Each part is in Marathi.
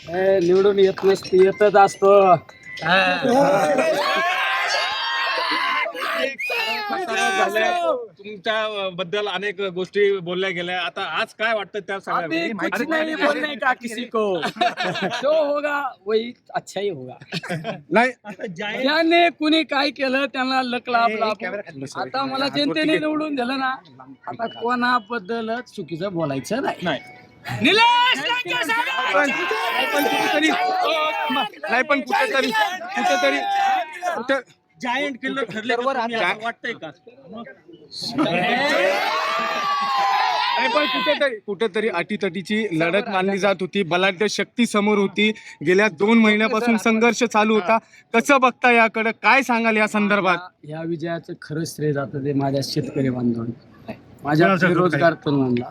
ए, निवडून येत नसते येतच असतो. तुमच्या बद्दल अनेक गोष्टी बोलल्या गेल्या. आता आज काय वाटतं त्या अभी सगळ्या कुछ नहीं. बोलने का किसी को? जो होगा वही अच्छा ही होगा. नाही. ज्याने कुणी काय केलं त्यांना लक लाभ लाभ. आता मला जनतेने निवडून दिलं ना आता कोणाबद्दल चुकीचं बोलायचं नाही. निलेश लंके साहेब! पण पण कुठेतरी नाही पण कुठेतरी कुठेतरी कुठे जायंट किल्लर ठरले वाटतंय का? नाही पण कुठेतरी कुठेतरी अटीतटीची लढत मानली जात होती. बलाढ्य शक्ती समोर होती. गेल्या दोन महिन्यापासून संघर्ष चालू होता. कसं बघता याकडे? काय सांगाल या संदर्भात? या विजयाचं खरं श्रेय जातं ते माझ्या शेतकरी बांधवांना. माझ्या बेरोजगार तरुणांना.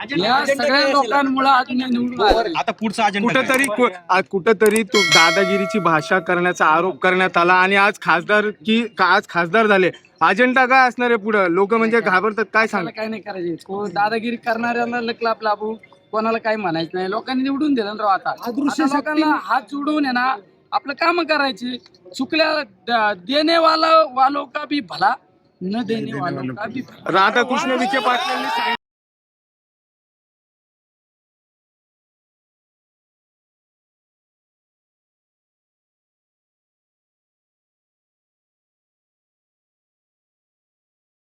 या सगळ्या लोकांमुळे आज मी निवडून आलो. आता पुढचा अजेंडा कुठेतरी कु- आ- कुठेतरी तो दादागिरीची भाषा करण्याचा आरोप करण्यात आला आणि आज खासदार की का- आज खासदार झाले. अजेंडा काय असणार आहे पुढे? लोक म्हणजे घाबरतात काय सांग? काय नाही करायचे. दादागिरी करणाऱ्याला लकलाप लाभू कोणाला काही म्हणायचं नाही. लोकांनी निवडून दिलं ना राव आता. आता लोकांना हात जोडून आहे ना आपलं काम करायचे. चुकल्या द- देणे वाला का भी भला न देणे वालो का भी भला. राधाकृष्ण विखे पाटलांनी सांगितलं.